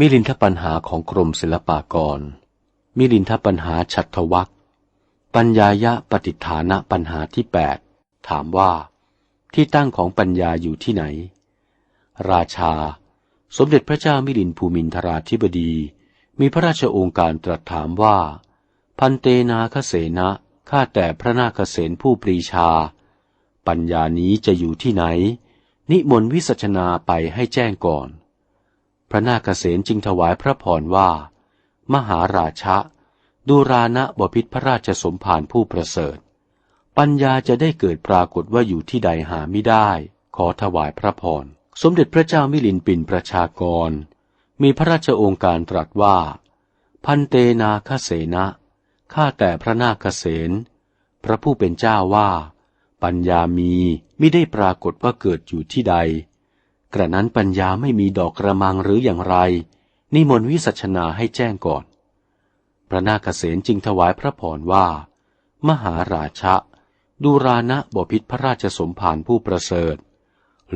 มิลินทปัญหาของกรมศิลปากร มิลินทปัญหาฉัตวักปัญญายะปฏิฐานะปัญหาที่แปดถามว่า ที่ตั้งของปัญญาอยู่ที่ไหน ราชา สมเด็จพระเจ้ามิลินภูมินทราธิบดี มีพระราชโองการตรัสถามว่า พันเตนาคเสนะข้าแต่พระนาคเสนผู้ปรีชา ปัญญานี้จะอยู่ที่ไหน นิมนต์วิสัชนาไปให้แจ้งก่อน พระนาคเษนจึงถวายพระพรว่า มหาราชะ ดูรานะบพิษพระราชสมภารผู้ประเสริฐ ปัญญาจะได้เกิดปรากฏว่าอยู่ที่ใดหาไม่ได้ ขอถวายพระพร สมเด็จพระเจ้ามิลินปินประชากร มีพระราชองค์การตรัสว่า พันเตนาคเสนะข้าแต่พระนาคเษนพระผู้เป็นเจ้าว่า ปัญญามีไม่ได้ปรากฏว่าเกิดอยู่ที่ใด กระนั้นปัญญาไม่มีดอกกระมังหรืออย่างไร นิมนต์วิสัชนาให้แจ้งก่อน พระนาคเษนจึงถวายพระพรว่า มหาราชะ ดูรานะบพิษพระราชสมภารผู้ประเสริฐ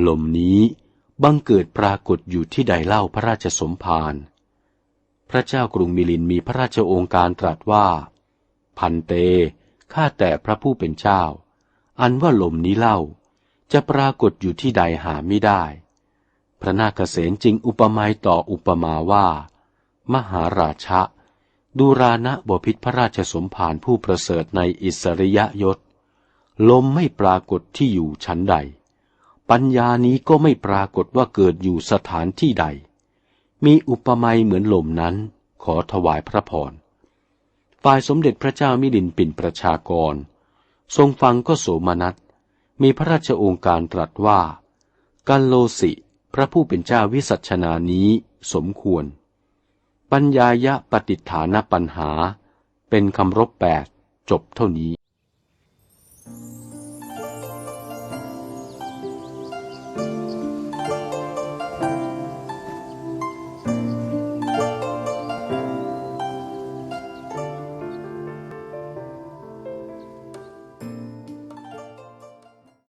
ลมนี้บังเกิดปรากฏอยู่ที่ใดเล่าพระราชสมภารพระเจ้ากรุงมิลินมีพระราชองค์การตรัสว่า พันเต ข้าแต่พระผู้เป็นเจ้า อันว่าลมนี้เล่า จะปรากฏอยู่ที่ใดหาไม่ได้ พระนาคเษนจึงอุปมาต่ออุปมาว่า มหาราชะ ดูรานะบพิษพระราชสมภารผู้ประเสริฐในอิสริยยศ ลมไม่ปรากฏที่อยู่ชั้นใด ปัญญานี้ก็ไม่ปรากฏว่าเกิดอยู่สถานที่ใด มีอุปมาเหมือนลมนั้น ขอถวายพระพรฝ่ายสมเด็จพระเจ้ามิลินปินประชากร ทรงฟังก็โสมนัส มีพระราชองค์การตรัสว่า กัลโลสิ พระผู้เป็นเจ้าวิสัชนานี้สมควร ปัญญายะปฏิฐานปัญหา เป็นคำรบแปดจบเท่านี้